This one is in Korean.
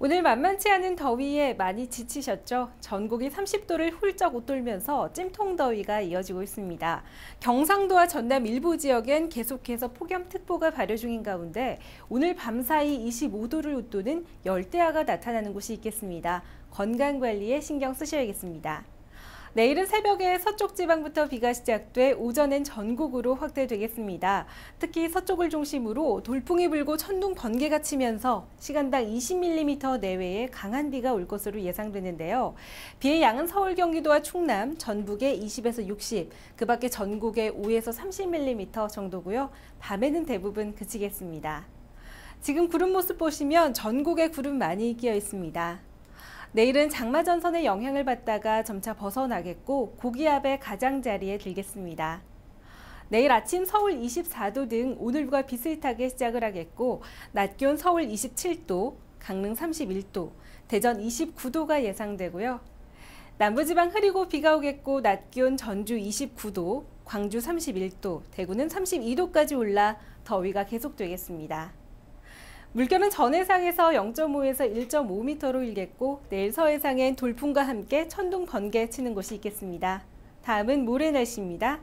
오늘 만만치 않은 더위에 많이 지치셨죠? 전국이 30도를 훌쩍 웃돌면서 찜통 더위가 이어지고 있습니다. 경상도와 전남 일부 지역엔 계속해서 폭염특보가 발효 중인 가운데 오늘 밤사이 25도를 웃도는 열대야가 나타나는 곳이 있겠습니다. 건강관리에 신경 쓰셔야겠습니다. 내일은 새벽에 서쪽 지방부터 비가 시작돼 오전엔 전국으로 확대되겠습니다. 특히 서쪽을 중심으로 돌풍이 불고 천둥 번개가 치면서 시간당 20mm 내외의 강한 비가 올 것으로 예상되는데요. 비의 양은 서울, 경기도와 충남, 전북에 20에서 60, 그 밖에 전국에 5에서 30mm 정도고요. 밤에는 대부분 그치겠습니다. 지금 구름 모습 보시면 전국에 구름 많이 끼어 있습니다. 내일은 장마 전선의 영향을 받다가 점차 벗어나겠고 고기압의 가장자리에 들겠습니다. 내일 아침 서울 24도 등 오늘과 비슷하게 시작을 하겠고 낮 기온 서울 27도, 강릉 31도, 대전 29도가 예상되고요. 남부지방 흐리고 비가 오겠고 낮 기온 전주 29도, 광주 31도, 대구는 32도까지 올라 더위가 계속되겠습니다. 물결은 전해상에서 0.5에서 1.5m로 일겠고 내일 서해상엔 돌풍과 함께 천둥 번개 치는 곳이 있겠습니다. 다음은 모레 날씨입니다.